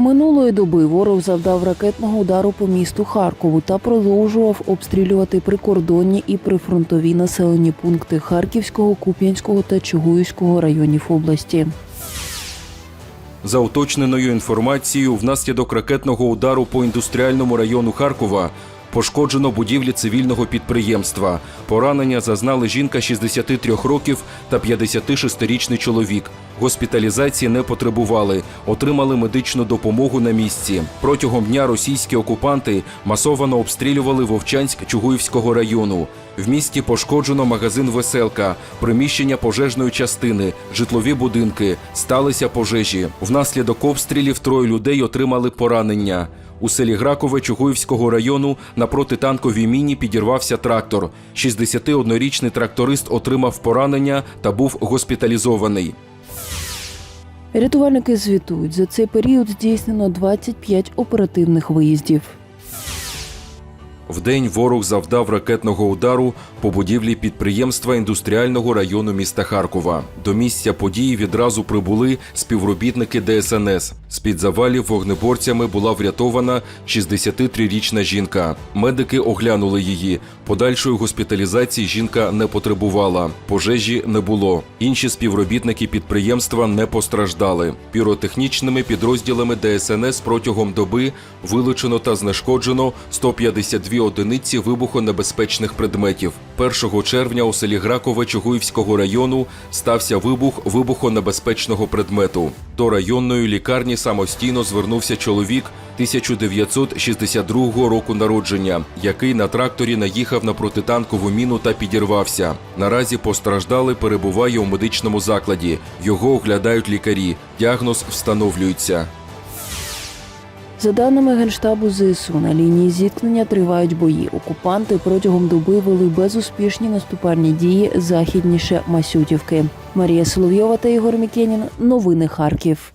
Минулої доби ворог завдав ракетного удару по місту Харкову та продовжував обстрілювати прикордонні і прифронтові населені пункти Харківського, Куп'янського та Чугуївського районів області. За уточненою інформацією, внаслідок ракетного удару по індустріальному району Харкова пошкоджено будівлі цивільного підприємства. Поранення зазнали жінка 63 років та 56-річний чоловік. Госпіталізації не потребували, отримали медичну допомогу на місці. Протягом дня російські окупанти масовано обстрілювали Вовчанськ Чугуївського району. В місті пошкоджено магазин Веселка, приміщення пожежної частини, житлові будинки, сталися пожежі. Внаслідок обстрілів троє людей отримали поранення. У селі Гракове Чугуївського району на протитанковій міні підірвався трактор. 61-річний тракторист отримав поранення та був госпіталізований. Рятувальники звітують, за цей період здійснено 25 оперативних виїздів. Вдень ворог завдав ракетного удару по будівлі підприємства індустріального району міста Харкова. До місця події відразу прибули співробітники ДСНС. З-під завалів вогнеборцями була врятована 63-річна жінка. Медики оглянули її. Подальшої госпіталізації жінка не потребувала. Пожежі не було. Інші співробітники підприємства не постраждали. Піротехнічними підрозділами ДСНС протягом доби вилучено та знешкоджено 152 одиниці вибухонебезпечних предметів. 1 червня у селі Гракове Чугуївського району стався вибух вибухонебезпечного предмету. До районної лікарні самостійно звернувся чоловік 1962 року народження, який на тракторі наїхав на протитанкову міну та підірвався. Наразі постраждалий перебуває у медичному закладі. Його оглядають лікарі. Діагноз встановлюється. За даними Генштабу ЗСУ, на лінії зіткнення тривають бої. Окупанти протягом доби вели безуспішні наступальні дії західніше Масютівки. Марія Соловйова та Ігор Мікенін. Новини Харків.